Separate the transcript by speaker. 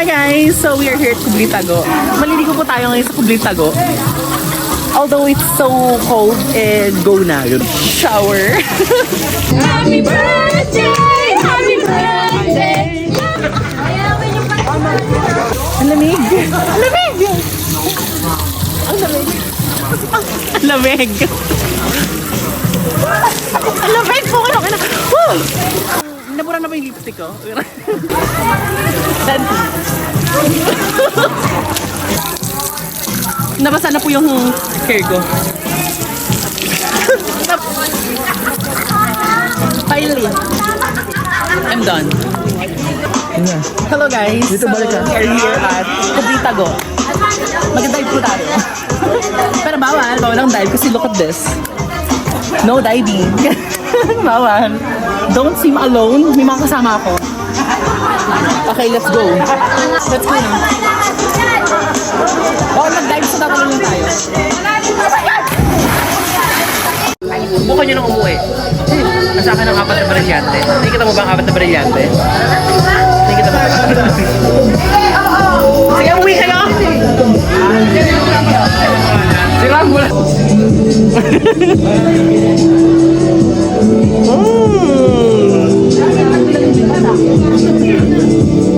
Speaker 1: Hi guys! So we are here at Kublitago. Maliligo po tayo ngayon sa Kublitago. Although it's so cold, eh, go na. Shower.
Speaker 2: Happy birthday! Happy birthday!
Speaker 1: Ang lamig. Ang lamig! Ang lamig. Ang lamig. Lipstick ko? Then, Nabasa na po yung hair ko. Finally. I'm done. Hello guys.
Speaker 3: Dito balik ka.
Speaker 1: We are here at Kubitago. Mag-dive po tayo. Pero bawal, bawal ang dive kasi look at this. No diving. bawal. Don't swim alone. May mga kasama ako. Okay, let's go. Let's go na. Bawal mag-dive sa tatalon lang tayo. Bukan nyo nang umuwi. Nasa akin ang apat na brilyante. Nakikita mo ba ang apat na brilyante? Nakikita mo ba? Sige, uwi ka na! Sira mo lang.